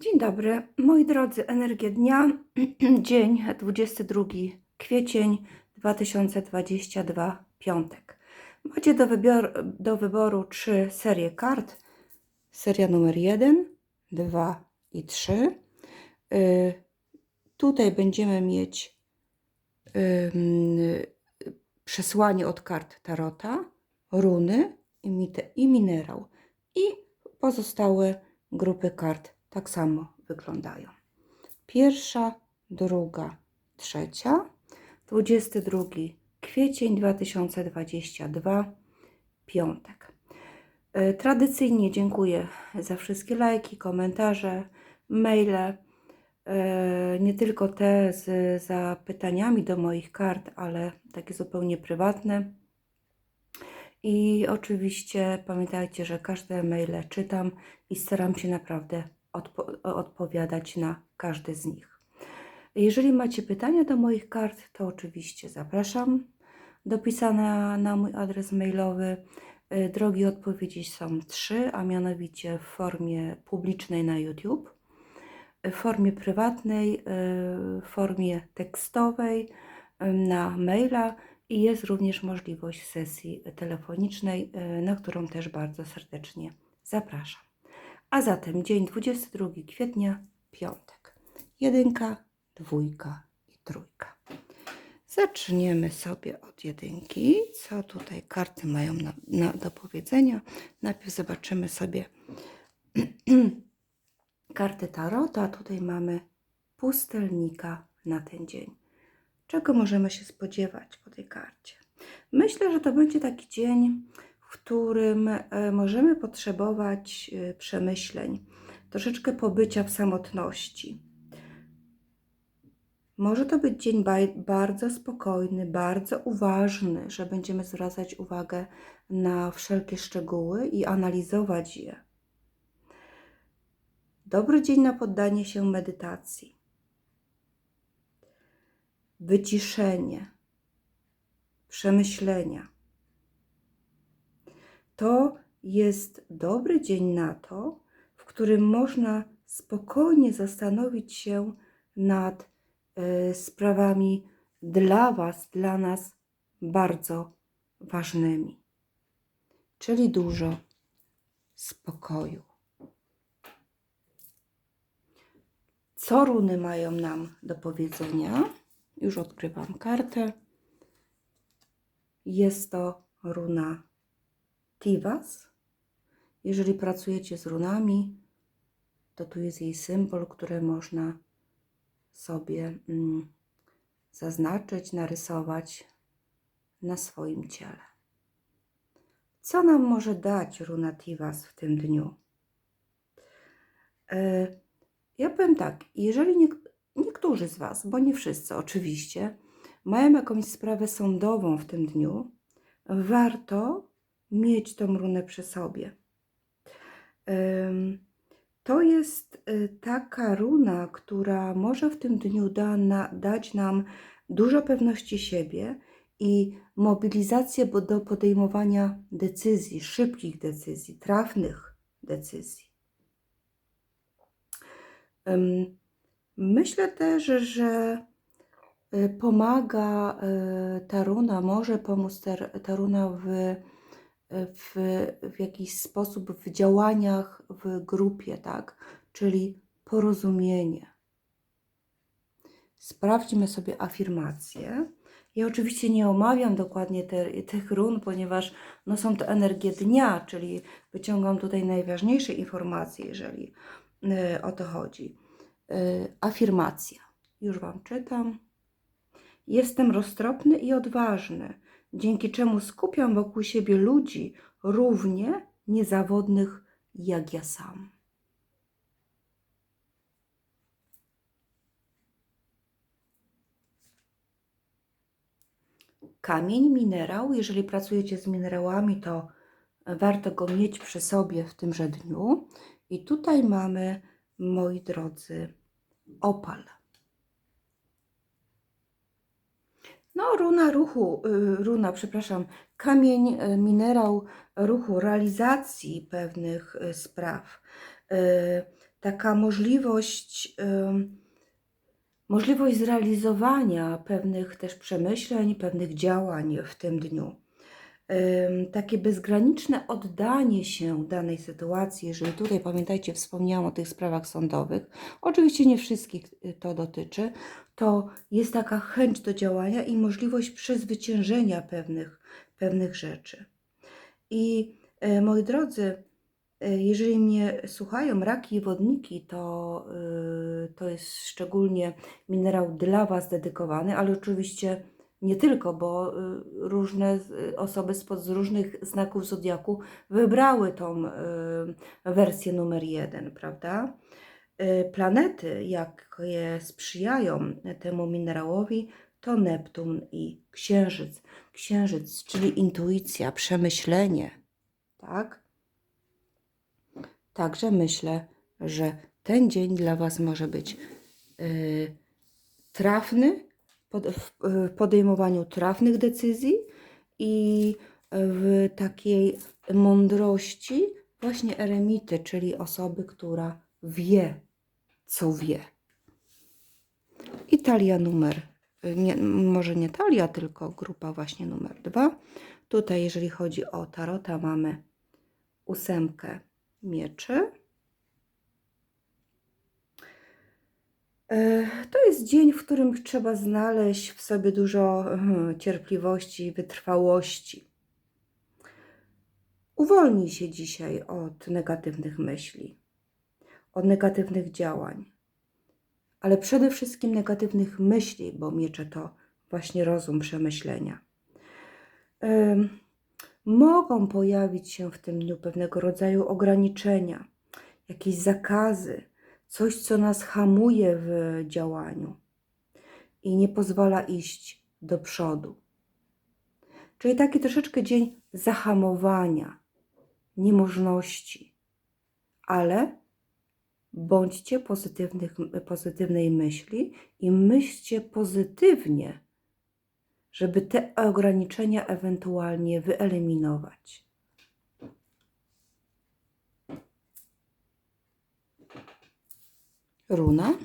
Dzień dobry, moi drodzy, energia dnia, dzień 22 kwiecień 2022, piątek. Macie do, wybior, do wyboru trzy serie kart. Seria numer 1, 2 i 3. Y, tutaj będziemy mieć ym, przesłanie od kart Tarota, runy i, i minerał. I pozostałe grupy kart tak samo wyglądają. Pierwsza, druga, trzecia. 22 kwiecień 2022, piątek. E, Tradycyjnie dziękuję za wszystkie lajki, komentarze, maile. E, Nie tylko te z zapytaniami do moich kart, ale takie zupełnie prywatne. I oczywiście pamiętajcie, że każde maile czytam i staram się naprawdę odpo- odpowiadać na każdy z nich. Jeżeli macie pytania do moich kart, to oczywiście zapraszam do pisania na mój adres mailowy. Y, Drogi odpowiedzi są trzy, a mianowicie w formie publicznej na YouTube, w formie prywatnej, y, w formie tekstowej y, na maila i jest również możliwość sesji telefonicznej, na którą też bardzo serdecznie zapraszam. A zatem dzień 22 kwietnia, piątek. Jedynka, dwójka i trójka. Zaczniemy sobie od jedynki. Co tutaj karty mają na, na, do powiedzenia? Najpierw zobaczymy sobie karty Tarota. Tutaj mamy pustelnika na ten dzień. Czego możemy się spodziewać po tej karcie? Myślę, że to będzie taki dzień, którym e, możemy potrzebować e, przemyśleń, troszeczkę pobycia w samotności. Może to być dzień bardzo spokojny, bardzo uważny, że będziemy zwracać uwagę na wszelkie szczegóły i analizować je. Dobry dzień na poddanie się medytacji. Wyciszenie, przemyślenia. To jest dobry dzień na to, w którym można spokojnie zastanowić się nad e, sprawami dla Was, dla nas bardzo ważnymi. Czyli dużo spokoju. Co runy mają nam do powiedzenia? Już odkrywam kartę. Jest to runa Tivas. Jeżeli pracujecie z runami, to tu jest jej symbol, który można sobie mm, zaznaczyć, narysować na swoim ciele. Co nam może dać runa Tivas w tym dniu? E, Ja powiem tak, jeżeli niek- niektórzy z Was, bo nie wszyscy oczywiście, mają jakąś sprawę sądową w tym dniu, warto mieć tą runę przy sobie. To jest y, taka runa, która może w tym dniu da na, dać nam dużo pewności siebie i mobilizację do podejmowania decyzji, szybkich decyzji, trafnych decyzji. Myślę też, że y, pomaga y, ta runa, może pomóc ta runa w, w, w jakiś sposób w działaniach w grupie, tak? Czyli porozumienie. Sprawdźmy sobie afirmacje. Ja oczywiście nie omawiam dokładnie te, tych run, ponieważ no, są to energie dnia, czyli wyciągam tutaj najważniejsze informacje, jeżeli y, o to chodzi. Y, afirmacja. Już Wam czytam. Jestem roztropny i odważny, dzięki czemu skupiam wokół siebie ludzi równie niezawodnych jak ja sam. Kamień, minerał, jeżeli pracujecie z minerałami, to warto go mieć przy sobie w tymże dniu. I tutaj mamy, moi drodzy, opal. No, runa ruchu, y, runa, przepraszam, kamień, y, minerał ruchu, realizacji pewnych y, spraw. Taka możliwość, możliwość zrealizowania pewnych też przemyśleń, pewnych działań w tym dniu. Takie bezgraniczne oddanie się danej sytuacji, jeżeli tutaj pamiętajcie, wspomniałam o tych sprawach sądowych, oczywiście nie wszystkich y, to dotyczy, to jest taka chęć do działania i możliwość przezwyciężenia pewnych, pewnych rzeczy. I e, moi drodzy, e, jeżeli mnie słuchają raki i wodniki, to, y, to jest szczególnie minerał dla Was dedykowany, ale oczywiście nie tylko, bo y, różne osoby z różnych znaków zodiaku wybrały tą y, wersję numer jeden, prawda? Y, Planety, jakie sprzyjają temu minerałowi, to Neptun i Księżyc. Księżyc, czyli intuicja, przemyślenie, tak? Także myślę, że ten dzień dla Was może być trafny w podejmowaniu trafnych decyzji i w takiej mądrości właśnie eremity, czyli osoby, która wie, co wie. I talia numer, nie, może nie talia, tylko grupa właśnie numer dwa. Tutaj, jeżeli chodzi o tarota, mamy ósemkę mieczy. To jest dzień, w którym trzeba znaleźć w sobie dużo mhm, cierpliwości i wytrwałości. Uwolnij się dzisiaj od negatywnych myśli, od negatywnych działań, ale przede wszystkim negatywnych myśli, bo miecze to właśnie rozum przemyślenia. Em, Mogą pojawić się w tym dniu pewnego rodzaju ograniczenia, jakieś zakazy, coś, co nas hamuje w działaniu i nie pozwala iść do przodu. Czyli taki troszeczkę dzień zahamowania, niemożności, ale bądźcie pozytywnych, pozytywnej myśli i myślcie pozytywnie, żeby te ograniczenia ewentualnie wyeliminować. Runa.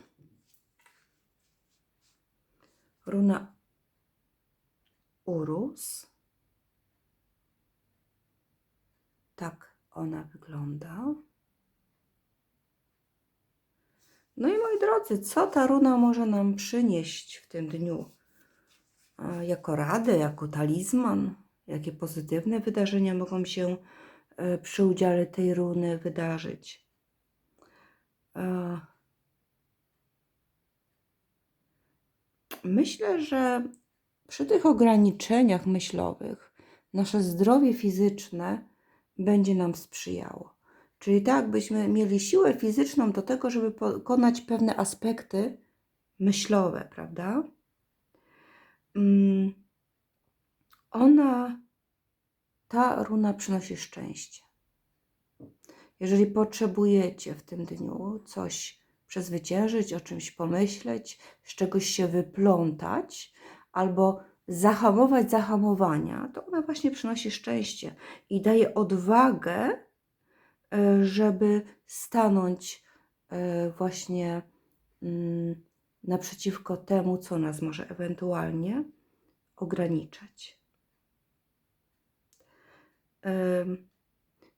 Runa Urus. Tak ona wygląda. No i moi drodzy, co ta runa może nam przynieść w tym dniu? Jako radę, jako talizman? Jakie pozytywne wydarzenia mogą się e, przy udziale tej runy wydarzyć? Myślę, że przy tych ograniczeniach myślowych nasze zdrowie fizyczne będzie nam sprzyjało. Czyli tak, byśmy mieli siłę fizyczną do tego, żeby pokonać pewne aspekty myślowe, prawda? Mm, Ona, ta runa przynosi szczęście. Jeżeli potrzebujecie w tym dniu coś przezwyciężyć, o czymś pomyśleć, z czegoś się wyplątać albo zahamować zahamowania, to ona właśnie przynosi szczęście i daje odwagę, e, żeby stanąć e, właśnie mm, naprzeciwko temu, co nas może ewentualnie ograniczać.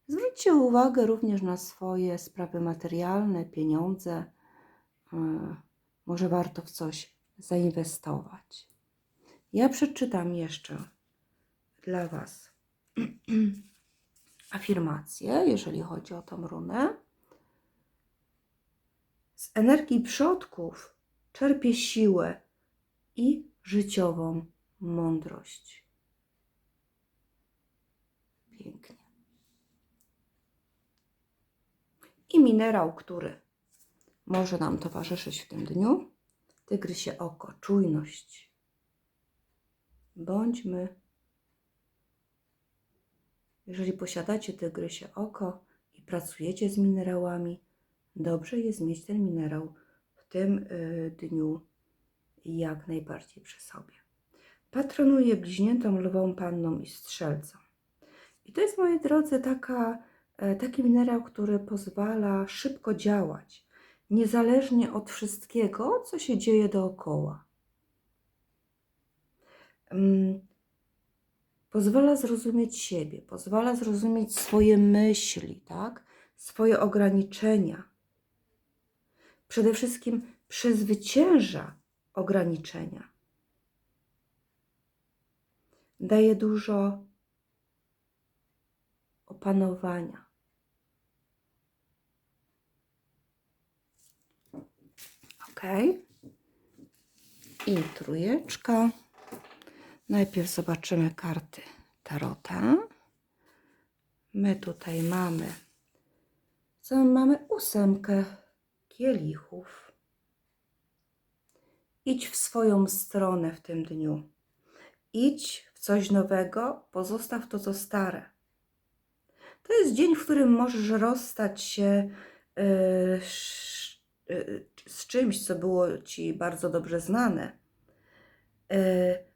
Zwróćcie uwagę również na swoje sprawy materialne, pieniądze. E, Może warto w coś zainwestować. Ja przeczytam jeszcze dla Was afirmację, jeżeli chodzi o tą runę. Z energii przodków czerpię siłę i życiową mądrość. Pięknie. I minerał, który może nam towarzyszyć w tym dniu, tygrysie oko, czujność. Bądźmy, jeżeli posiadacie tygrysie oko i pracujecie z minerałami, dobrze jest mieć ten minerał w tym y, dniu jak najbardziej przy sobie. Patronuję bliźniętą, lwą, panną i strzelcą. I to jest, moi drodzy, taka, e, taki minerał, który pozwala szybko działać. Niezależnie od wszystkiego, co się dzieje dookoła. Mm, Pozwala zrozumieć siebie, pozwala zrozumieć swoje myśli, tak? swoje ograniczenia. Przede wszystkim przezwycięża ograniczenia. Daje dużo opanowania. Ok. I trójeczka. Najpierw zobaczymy karty Tarota. My tutaj mamy, co my mamy? Ósemkę kielichów. Idź w swoją stronę w tym dniu. Idź w coś nowego, pozostaw to, co stare. To jest dzień, w którym możesz rozstać się yy, z czymś, co było ci bardzo dobrze znane. Yy,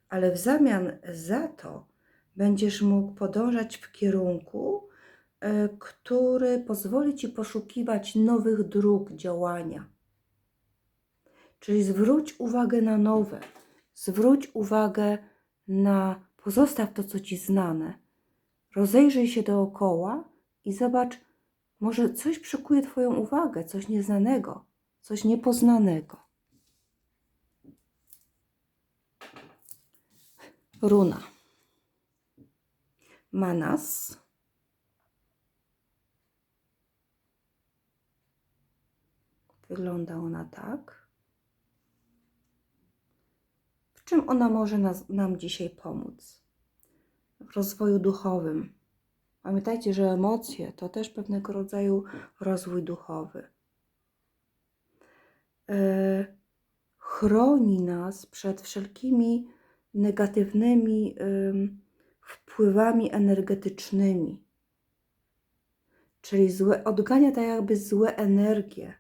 ale w zamian za to będziesz mógł podążać w kierunku, który pozwoli ci poszukiwać nowych dróg działania. Czyli zwróć uwagę na nowe, zwróć uwagę na, pozostaw to, co ci znane. Rozejrzyj się dookoła i zobacz, może coś przykuje Twoją uwagę, coś nieznanego, coś niepoznanego. Runa. Manas. Wygląda ona tak. W czym ona może nas, nam dzisiaj pomóc? W rozwoju duchowym. Pamiętajcie, że emocje to też pewnego rodzaju rozwój duchowy. E, chroni nas przed wszelkimi negatywnymi ym, wpływami energetycznymi. Czyli złe, odgania tak jakby złe energie.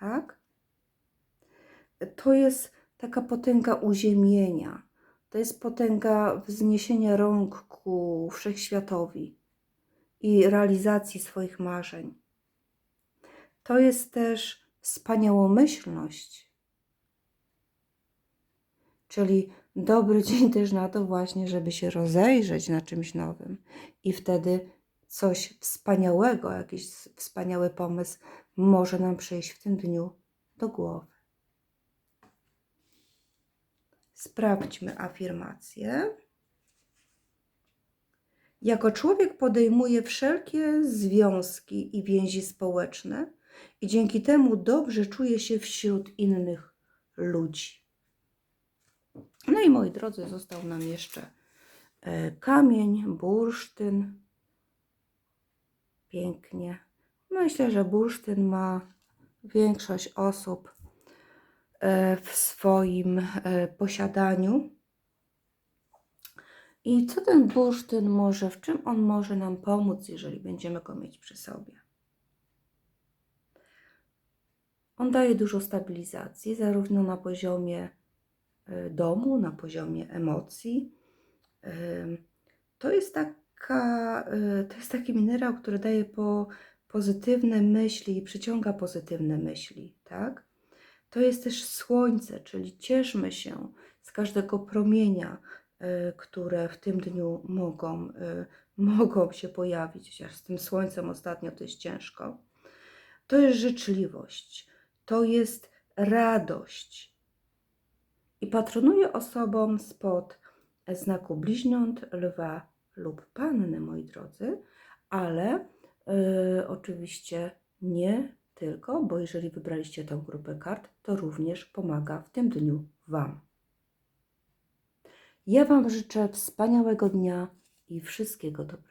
Tak? To jest taka potęga uziemienia. To jest potęga wzniesienia rąk ku wszechświatowi i realizacji swoich marzeń. To jest też wspaniałomyślność, czyli dobry dzień też na to właśnie, żeby się rozejrzeć na czymś nowym i wtedy coś wspaniałego, jakiś wspaniały pomysł może nam przyjść w tym dniu do głowy. Sprawdźmy afirmację. Jako człowiek podejmuje wszelkie związki i więzi społeczne i dzięki temu dobrze czuje się wśród innych ludzi. No i moi drodzy, został nam jeszcze e, kamień, bursztyn. Pięknie. Myślę, że bursztyn ma większość osób e, w swoim e, posiadaniu. I co ten bursztyn może, w czym on może nam pomóc, jeżeli będziemy go mieć przy sobie? On daje dużo stabilizacji, zarówno na poziomie y, domu, na poziomie emocji. Ym, To jest taka, y, to jest taki minerał, który daje po pozytywne myśli i przyciąga pozytywne myśli, tak? To jest też słońce, czyli cieszmy się z każdego promienia, które w tym dniu mogą, mogą się pojawić, chociaż z tym słońcem ostatnio to jest ciężko. To jest życzliwość, to jest radość. I patronuje osobom spod znaku bliźniąt, lwa lub panny, moi drodzy, ale y, oczywiście nie tylko, bo jeżeli wybraliście tę grupę kart, to również pomaga w tym dniu Wam. Ja Wam życzę wspaniałego dnia i wszystkiego dobrego.